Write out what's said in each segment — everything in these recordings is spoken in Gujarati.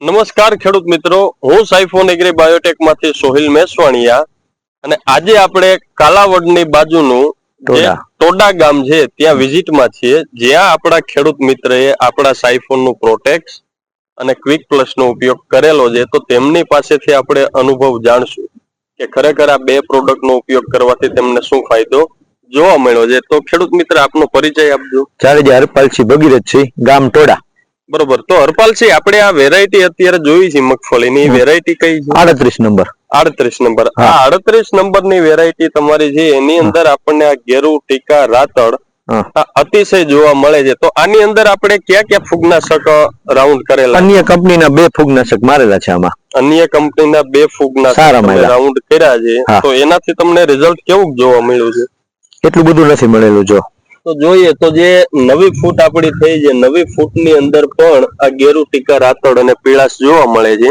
નમસ્કાર ખેડૂત મિત્રો હું સાઈફોન એગ્રી બાયોટેકમાંથી સોહિલ મેસવાણિયા અને આજે આપણે કાલાવડની બાજુનું જે ટોડા. ગામ છે ત્યાં વિઝિટમાં છીએ. જ્યાં આપણા ખેડૂત મિત્રએ આપણા સાઈફોનનું પ્રોટેક્સ અને ક્વિક પ્લસ નો ઉપયોગ કરેલો છે. તો તેમની પાસેથી આપણે અનુભવ જાણશું કે ખરેખર આ બે પ્રોડક્ટ નો ઉપયોગ કરવાથી તેમને શું ફાયદો જોવા મળ્યો છે. તો ખેડૂત મિત્ર આપનો પરિચય આપજો. ચારેજા હરપાલસિંહ ભગીરથસિંહ ગામ ટોડા. બરોબર. તો હરપાલસિંહ આપણે આ વેરાયટી અત્યારે જોઈ છે મગફળીની. વેરાયટી કઈ છે? આડત્રીસ નંબર. આડત્રીસ નંબર. આ આડત્રીસ નંબરની વેરાયટી તમારી છે એની અંદર આપણને આ ગેરુ ટીકા રાતળ અતિશય જોવા મળે છે. તો આની અંદર આપણે ક્યાં ક્યાં ફૂગનાશક રાઉન્ડ કરેલા? અન્ય કંપનીના બે ફૂગનાશક મારેલા છે આમાં. અન્ય કંપનીના બે ફૂગનાશક રાઉન્ડ કર્યા છે. તો એનાથી તમને રિઝલ્ટ કેવું જોવા મળ્યું છે? એટલું બધું નથી મળેલું જો. તો જોઈએ તો જે નવી ફૂટ આપણી થઈ છે નવી ફૂટની અંદર પણ આ ગેરુ ટીકા રાતળ અને પીળાશ જોવા મળે છે.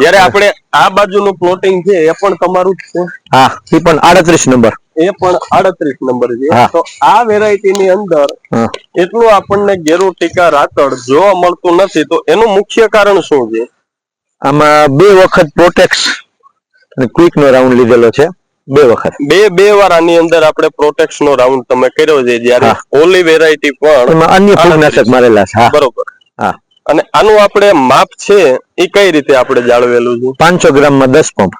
જ્યારે આપણે આ બાજુનું પ્લોટિંગ છે એ પણ તમારું જ છે. હા એ પણ આડત્રીસ નંબર. એ પણ આડત્રીસ નંબર છે. તો આ વેરાયટી ની અંદર એટલું આપણને ગેરુ ટીકા રાતળ જોવા મળતું નથી. તો એનું મુખ્ય કારણ શું છે? આમાં બે વખત પ્રોટેક્સ અને ક્વિક નો રાઉન્ડ લીધેલો છે. બે વખત. બે બે વાર આની અંદર આપણે પ્રોટેક્સ નો રાઉન્ડ તમે કર્યો છે જ્યારે ઓલી વેરાયટી પણ અન્ય ફૂગનાશક મારેલા છે બરોબર. હા. અને આનું આપણે માપ છે એ કઈ રીતે આપણે જાળવેલું છે? પાંચસો ગ્રામમાં દસ પંપ.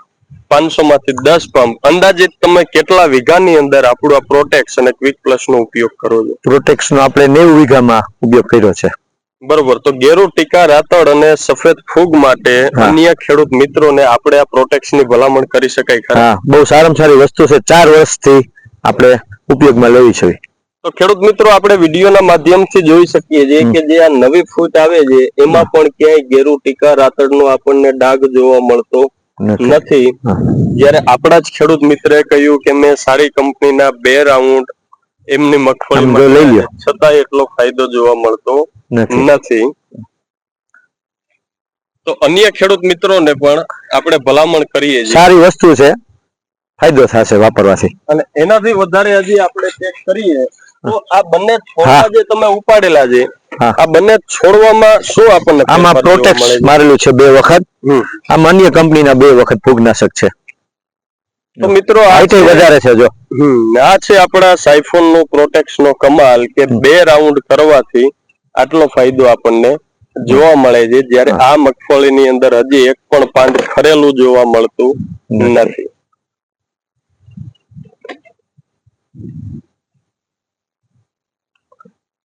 પાંચસો માંથી દસ પંપ. અંદાજિત તમે કેટલા વીઘાની અંદર આપણું આ પ્રોટેક્સ અને ક્વિક પ્લસ નો ઉપયોગ કરો છો? પ્રોટેક્સ નો આપણે નેવું વીઘામાં ઉપયોગ કર્યો છે. બરોબર. તો ગેરુ ટીકા રાતળ અને સફેદ ફૂગ માટે અન્ય ખેડૂત મિત્રોને આપણે આ પ્રોટેક્સની ભલામણ કરી શકાય ખરા? બહુ સારામાં સારી વસ્તુ છે. ચાર વર્ષથી આપણે ઉપયોગમાં લેવી છે. તો ખેડૂત મિત્રો આપણે વિડીયોના માધ્યમથી જોઈ શકીએ છીએ કે જે આ નવી ફૂટ આવે છે એમાં પણ ક્યાંય ગેરુ ટીકા રાતળનો આપણને ડાઘ જોવા મળતો નથી. જ્યારે આપણા જ ખેડૂત મિત્રે કહ્યું કે મેં સારી કંપનીના બે રાઉન્ડ એમની મગફળી લઈ. છતાંય એટલો ફાયદો જોવા મળતો નથી. તો અન્ય ખેડૂત મિત્રોને પણ આપણે ભલામણ કરીએ છીએ. સારી વસ્તુ છે. ફાયદો થશે વાપરવાથી. અને એનાથી વધારે હજી આપણે ચેક કરીએ તો આ બંને છોડવા જે તમે ઉપાડેલા છે આ બંને છોડવામાં શું આપણને આમાં છે? મારેલું છે બે વખત. આ આમાં અન્ય કંપનીના બે વખત ફૂગનાશક છે. તો મિત્રો આઈટી વધારે છે જો. આ છે આપણા સાયફોનનું પ્રોટેક્સ નો કમાલ કે બે રાઉન્ડ કરવાથી આટલો ફાયદો આપણને જોવા મળે છે. જ્યારે આ મગફળીની અંદર હજી એક પણ પાંદ ખરેલું જોવા મળતું નથી. નથી.